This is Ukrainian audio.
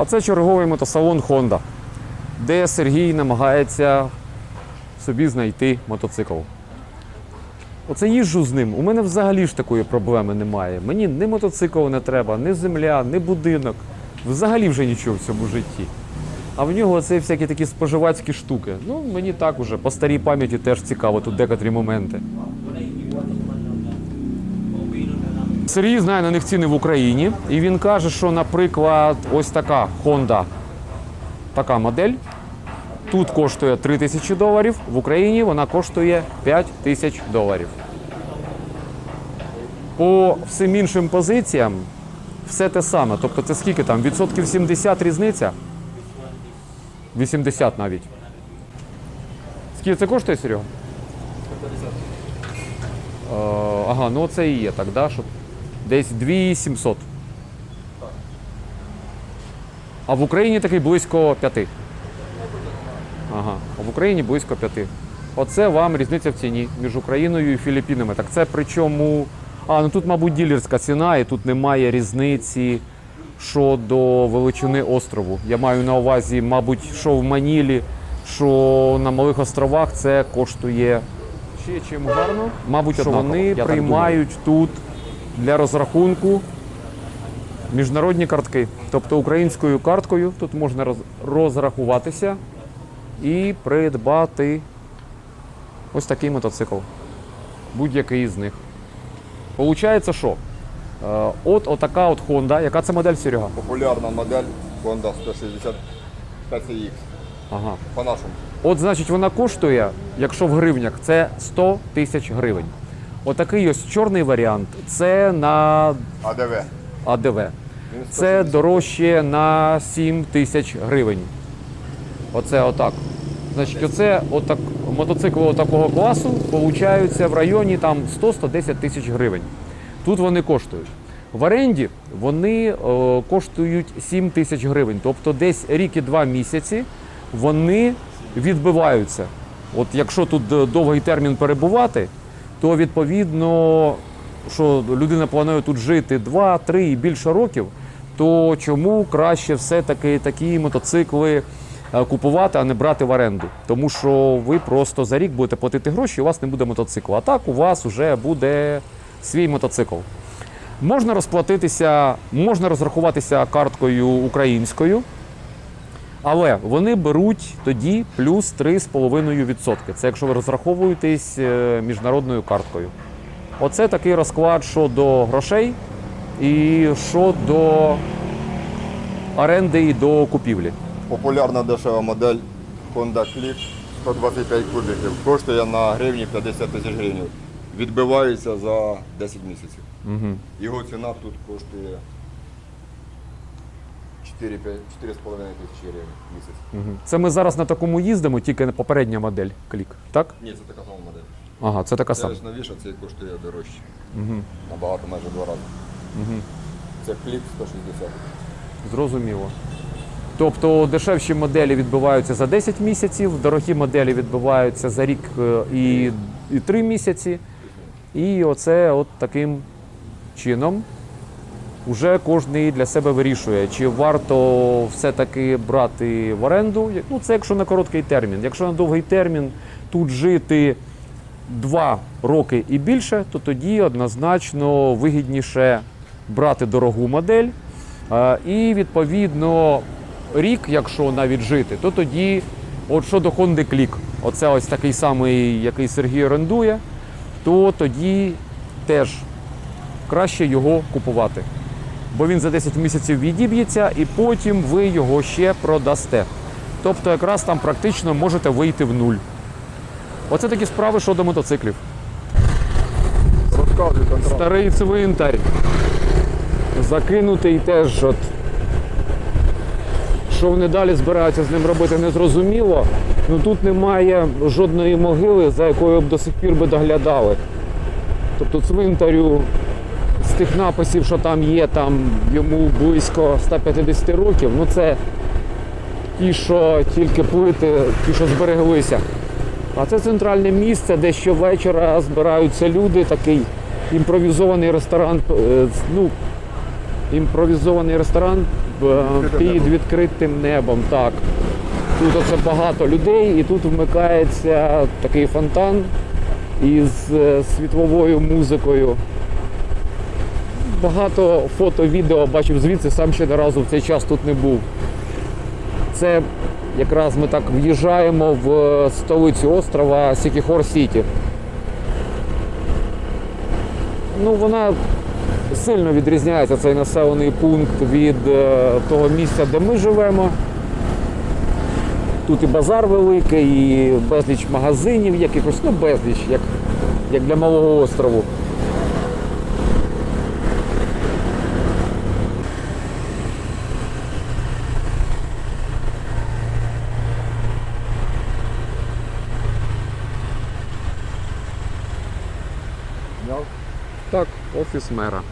А це черговий мотосалон Honda, де Сергій намагається собі знайти мотоцикл. Оце їжджу з ним. У мене взагалі ж такої проблеми немає. Мені ні мотоцикл не треба, ні земля, ні будинок. Взагалі вже нічого в цьому житті. А в нього це всякі такі споживацькі штуки. Ну, мені так уже, по старій пам'яті теж цікаво тут декотрі моменти. Сергій знає на них ціни в Україні, і він каже, що, наприклад, ось така Honda, така модель. Тут коштує 3 тисячі доларів, в Україні вона коштує 5 тисяч доларів. По всім іншим позиціям все те саме. Тобто це скільки там? Відсотків 70 різниця? 80 навіть. Скільки це коштує, Серега? Е, ага, ну це і є так, да? Що десь 2700. А в Україні такий близько 5. Ага, а в Україні близько 5. Оце вам різниця в ціні між Україною і Філіппінами. Так це причому. А, ну тут, мабуть, ділерська ціна, і тут немає різниці щодо величини острову. Я маю на увазі, мабуть, що в Манілі, що на малих островах це коштує ще чим гарно. Мабуть, що вони я приймають тут для розрахунку міжнародні картки. Тобто українською карткою тут можна розрахуватися і придбати ось такий мотоцикл. Будь-який із них. Получається, що? Е, От отака от Honda. Яка це модель Серега? Популярна модель Honda 160 PCX. Ага. По-нашому. От, значить, вона коштує, якщо в гривнях, це 100 тисяч гривень. Отакий ось чорний варіант. Це на АДВ. АДВ. Це дорожче на 7 тисяч гривень. Оце отак. Значить, оце отак, мотоцикли такого класу получаються в районі там 100-110 тисяч гривень. Тут вони коштують. В оренді вони е, коштують 7 тисяч гривень. Тобто десь рік і два місяці вони відбиваються. От якщо тут е, довгий термін перебувати, то відповідно, що людина планує тут жити 2, 3 і більше років, то чому краще все-таки такі мотоцикли е, купувати, а не брати в оренду? Тому що ви просто за рік будете платити гроші, у вас не буде мотоцикла. А так у вас вже буде свій мотоцикл. Можна розплатитися, можна розрахуватися карткою українською, але вони беруть тоді плюс 3,5%. Це якщо ви розраховуєтесь е, міжнародною карткою. Оце такий розклад щодо грошей і щодо оренди і до купівлі. Популярна дешева модель Honda Click 125 кубиків. Коштує на гривні 50 тисяч гривень. Відбивається за 10 місяців. Угу. Його ціна тут коштує 4-5 4,5 тисячі гривень в місяць. Це ми зараз на такому їздимо, тільки попередня модель клік. Так? Ні, це така сама модель. Ага, це така Це сама. ж новіша, це коштує дорожче. Угу. Набагато майже два рази. Угу. Це Click 160. Зрозуміло. Тобто дешевші моделі відбуваються за 10 місяців, дорогі моделі відбуваються за рік е, і, і 3 місяці. І оце от таким чином вже кожен для себе вирішує, чи варто все-таки брати в оренду. Ну, це якщо на короткий термін. Якщо на довгий термін тут жити 2 роки і більше, то тоді однозначно вигідніше брати дорогу модель. І відповідно рік, якщо навіть жити, то тоді, от щодо Honda Click, оце ось такий самий, який Сергій орендує, то тоді теж краще його купувати. Бо він за 10 місяців відіб'ється і потім ви його ще продасте. Тобто, якраз там практично можете вийти в нуль. Оце такі справи щодо мотоциклів. Розказуй контракт. Старий цвинтар. Закинутий теж. От. Що вони далі збираються з ним робити, не зрозуміло. Ну тут немає жодної могили, за якою б до сих пір би доглядали. Тобто цвинтарю з тих написів, що там є, там йому близько 150 років, ну це ті, що тільки плити, ті, що збереглися. А це центральне місце, де щовечора збираються люди, такий імпровізований ресторан, е, ну, імпровізований ресторан е, під відкритим небом. Так. Тут оце багато людей, і тут вмикається такий фонтан із е, світловою музикою. Багато фото, відео бачив звідси, сам ще ні разу в цей час тут не був. Це якраз ми так в'їжджаємо в е, столицю острова Сікіхор Сіті. Ну, вона сильно відрізняється цей населений пункт від е, того місця, де ми живемо. Тут і базар великий, і безліч магазинів якихось, ну безліч, як, як для малого острову. Так, офіс мера.